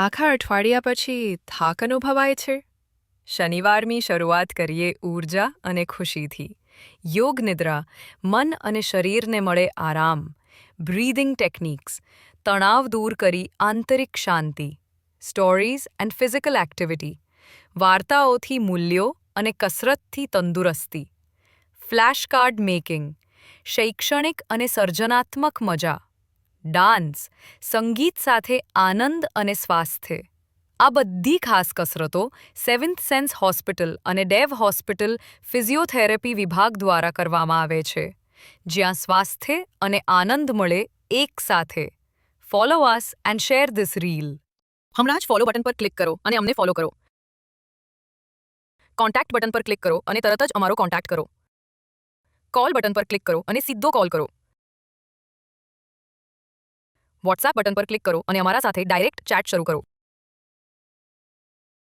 આખા અઠવાડિયા પછી થાક અનુભવાય છે? શનિવારની શરૂઆત કરીએ ઊર્જા અને ખુશીથી. યોગ નિદ્રા, મન અને શરીરને મળે આરામ. બ્રીધિંગ ટેકનિક્સ, તણાવ દૂર કરી આંતરિક શાંતિ. સ્ટોરીઝ એન્ડ ફિઝિકલ એક્ટિવિટી, વાર્તાઓથી મૂલ્યો અને કસરતથી તંદુરસ્તી. ફ્લેશ કાર્ડ મેકિંગ, શૈક્ષણિક અને સર્જનાત્મક મજા. ડાન્સ, સંગીત સાથે આનંદ અને સ્વાસ્થ્ય. આ બધી ખાસ કસરતો સેવન્થ સેન્સ હોસ્પિટલ અને ડેવ હોસ્પિટલ ફિઝિયોથેરેપી વિભાગ દ્વારા કરવામાં આવે છે. જ્યાં સ્વાસ્થ્ય અને આનંદ મળે એક સાથે. Follow us and share this reel હમણાં જ ફોલો બટન પર ક્લિક કરો અને અમને ફોલો કરો. કોન્ટેક્ટ બટન પર ક્લિક કરો અને તરત જ અમારો કોન્ટેક્ટ કરો. કોલ બટન પર ક્લિક કરો અને સીધો કોલ કરો. વોટ્સએપ બટન પર ક્લિક કરો અને અમારા સાથે ડાયરેક્ટ ચેટ શરૂ કરો.